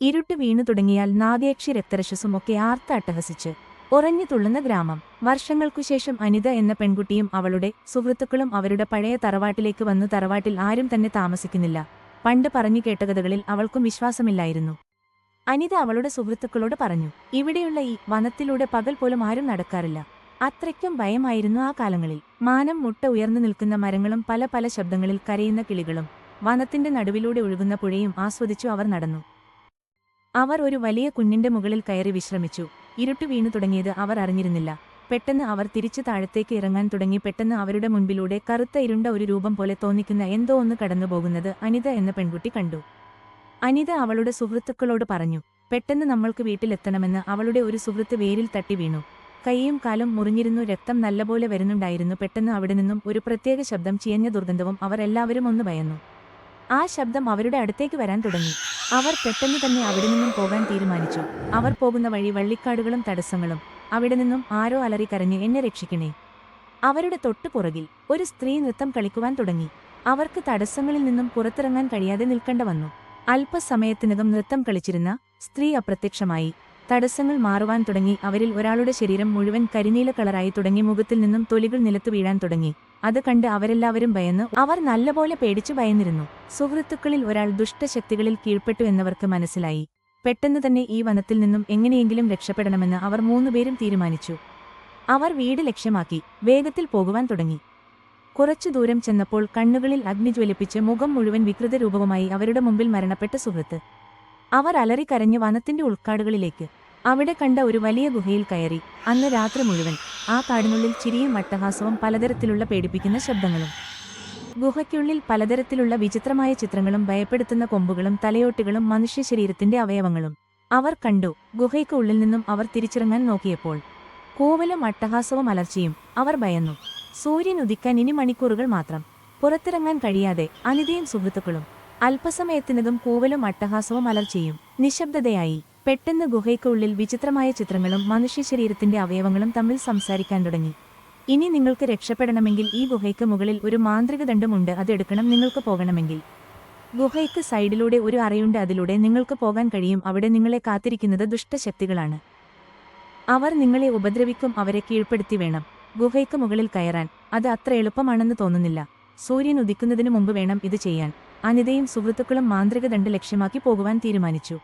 ഇരുട്ട് വീണു തുടങ്ങിയാൽ നാഗേക്ഷി രക്തരശസുമൊക്കെ ആർത്ത അട്ടഹസിച്ച് ഉറഞ്ഞു തുള്ളുന്ന ഗ്രാമം. വർഷങ്ങൾക്കുശേഷം അനിത എന്ന പെൺകുട്ടിയും അവളുടെ സുഹൃത്തുക്കളും അവരുടെ പഴയ തറവാട്ടിലേക്ക് വന്നു തറവാട്ടിൽ ആരും തന്നെ താമസിക്കുന്നില്ല. പണ്ട് പറഞ്ഞു കേട്ട കഥകളിൽ അവൾക്കും വിശ്വാസമില്ലായിരുന്നു. അനിത അവളുടെ സുഹൃത്തുക്കളോട് പറഞ്ഞു ഇവിടെയുള്ള ഈ വനത്തിലൂടെ പകൽ പോലും ആരും നടക്കാറില്ല. അത്രയ്ക്കും ഭയമായിരുന്നു ആ കാലങ്ങളിൽ. മാനം മുട്ട ഉയർന്നു നിൽക്കുന്ന മരങ്ങളും പല പല ശബ്ദങ്ങളിൽ കരയുന്ന കിളികളും വനത്തിന്റെ നടുവിലൂടെ ഒഴുകുന്ന പുഴയും ആസ്വദിച്ചു അവർ നടന്നു. അവർ ഒരു വലിയ കുഞ്ഞിന്റെ മുകളിൽ കയറി വിശ്രമിച്ചു. ഇരുട്ടു വീണു തുടങ്ങിയത് അവർ അറിഞ്ഞിരുന്നില്ല. പെട്ടെന്ന് അവർ തിരിച്ചു താഴത്തേക്ക് ഇറങ്ങാൻ തുടങ്ങി. പെട്ടെന്ന് അവരുടെ മുൻപിലൂടെ കറുത്ത ഇരുണ്ട ഒരു രൂപം പോലെ തോന്നിക്കുന്ന എന്തോ ഒന്ന് കടന്നുപോകുന്നത് അനിത എന്ന പെൺകുട്ടി കണ്ടു. അനിത അവളുടെ സുഹൃത്തുക്കളോട് പറഞ്ഞു പെട്ടെന്ന് നമ്മൾക്ക് വീട്ടിലെത്തണമെന്ന് അവളുടെ ഒരു സുഹൃത്ത് വേരിൽ തട്ടി വീണു. കൈയും കാലും മുറിഞ്ഞിരുന്നു രക്തം നല്ലപോലെ വരുന്നുണ്ടായിരുന്നു. പെട്ടെന്ന് അവിടെ നിന്നും ഒരു പ്രത്യേക ശബ്ദം ചിയഞ്ഞ ദുർഗന്ധവും അവർ എല്ലാവരും ഒന്ന് ഭയന്നു. ആ ശബ്ദം അവരുടെ അടുത്തേക്ക് വരാൻ തുടങ്ങി. അവർ പെട്ടെന്ന് തന്നെ അവിടെ നിന്നും പോകാൻ തീരുമാനിച്ചു. അവർ പോകുന്ന വഴി വള്ളിക്കാടുകളും തടസ്സങ്ങളും. അവിടെ നിന്നും ആരോ അലറി കരഞ്ഞ് എന്നെ രക്ഷിക്കണേ. അവരുടെ തൊട്ടു പുറകിൽ ഒരു സ്ത്രീ നൃത്തം കളിക്കുവാൻ തുടങ്ങി. അവർക്ക് തടസ്സങ്ങളിൽ നിന്നും പുറത്തിറങ്ങാൻ കഴിയാതെ നിൽക്കേണ്ട വന്നു. അല്പസമയത്തിനകം നൃത്തം കളിച്ചിരുന്ന സ്ത്രീ അപ്രത്യക്ഷമായി. തടസ്സങ്ങൾ മാറുവാൻ തുടങ്ങി. അവരിൽ ഒരാളുടെ ശരീരം മുഴുവൻ കരിനീല കളറായി തുടങ്ങി. മുഖത്തിൽ നിന്നും തൊലികൾ നിലത്തു വീഴാൻ തുടങ്ങി. അത് കണ്ട് അവരെല്ലാവരും ഭയന്ന് അവർ നല്ലപോലെ പേടിച്ചു ഭയന്നിരുന്നു. സുഹൃത്തുക്കളിൽ ഒരാൾ ദുഷ്ടശക്തികളിൽ കീഴ്പ്പെട്ടു എന്നവർക്ക് മനസ്സിലായി. പെട്ടെന്ന് തന്നെ ഈ വനത്തിൽ നിന്നും എങ്ങനെയെങ്കിലും രക്ഷപ്പെടണമെന്ന് അവർ മൂന്നുപേരും തീരുമാനിച്ചു. അവർ വീട് ലക്ഷ്യമാക്കി. വേഗത്തിൽ പോകുവാൻ തുടങ്ങി. കുറച്ചു ദൂരം ചെന്നപ്പോൾ കണ്ണുകളിൽ അഗ്നി ജ്വലിപ്പിച്ച് മുഖം മുഴുവൻ വികൃത രൂപവുമായി അവരുടെ മുമ്പിൽ മരണപ്പെട്ട സുഹൃത്ത്. അവർ അലറി കരഞ്ഞ് വനത്തിന്റെ ഉൾക്കാടുകളിലേക്ക്. അവിടെ കണ്ട ഒരു വലിയ ഗുഹയിൽ കയറി. അന്ന് രാത്രി മുഴുവൻ ആ കാടിനുള്ളിൽ ചിരിയും അട്ടഹാസവും പലതരത്തിലുള്ള പേടിപ്പിക്കുന്ന ശബ്ദങ്ങളും. ഗുഹയ്ക്കുള്ളിൽ പലതരത്തിലുള്ള വിചിത്രമായ ചിത്രങ്ങളും ഭയപ്പെടുത്തുന്ന കൊമ്പുകളും തലയോട്ടികളും മനുഷ്യ ശരീരത്തിന്റെ അവയവങ്ങളും. അവർ കണ്ടു. ഗുഹയ്ക്ക് ഉള്ളിൽ നിന്നും അവർ തിരിച്ചിറങ്ങാൻ നോക്കിയപ്പോൾ കോവലും അട്ടഹാസവും അലർച്ചയും അവർ ഭയന്നു. സൂര്യൻ ഉദിക്കാൻ ഇനി മണിക്കൂറുകൾ മാത്രം. പുറത്തിറങ്ങാൻ കഴിയാതെ അനിതയും സുഹൃത്തുക്കളും അല്പസമയത്തിനതും കൂവലും അട്ടഹാസവും അലർച്ചയും നിശബ്ദതയായി. പെട്ടെന്ന് ഗുഹയ്ക്കുള്ളിൽ വിചിത്രമായ ചിത്രങ്ങളും മനുഷ്യ ശരീരത്തിന്റെ അവയവങ്ങളും തമ്മിൽ സംസാരിക്കാൻ തുടങ്ങി. ഇനി നിങ്ങൾക്ക് രക്ഷപ്പെടണമെങ്കിൽ ഈ ഗുഹയ്ക്ക് മുകളിൽ ഒരു മാന്ത്രിക ദണ്ഡമുണ്ട് അതെടുക്കണം നിങ്ങൾക്ക് പോകണമെങ്കിൽ. ഗുഹയ്ക്ക് സൈഡിലൂടെ ഒരു അറയുണ്ട് അതിലൂടെ നിങ്ങൾക്ക് പോകാൻ കഴിയും അവിടെ നിങ്ങളെ കാത്തിരിക്കുന്നത് ദുഷ്ടശക്തികളാണ്. അവർ നിങ്ങളെ ഉപദ്രവിക്കും അവരെ കീഴ്പ്പെടുത്തി വേണം. ഗുഹയ്ക്ക് മുകളിൽ കയറാൻ അത് അത്ര എളുപ്പമാണെന്ന് തോന്നുന്നില്ല. സൂര്യൻ ഉദിക്കുന്നതിനു മുമ്പ് വേണം ഇത് ചെയ്യാൻ. അനിതയും സുഹൃത്തുക്കളും മാന്ത്രിക ദണ്ഡ് ലക്ഷ്യമാക്കി പോകുവാൻ തീരുമാനിച്ചു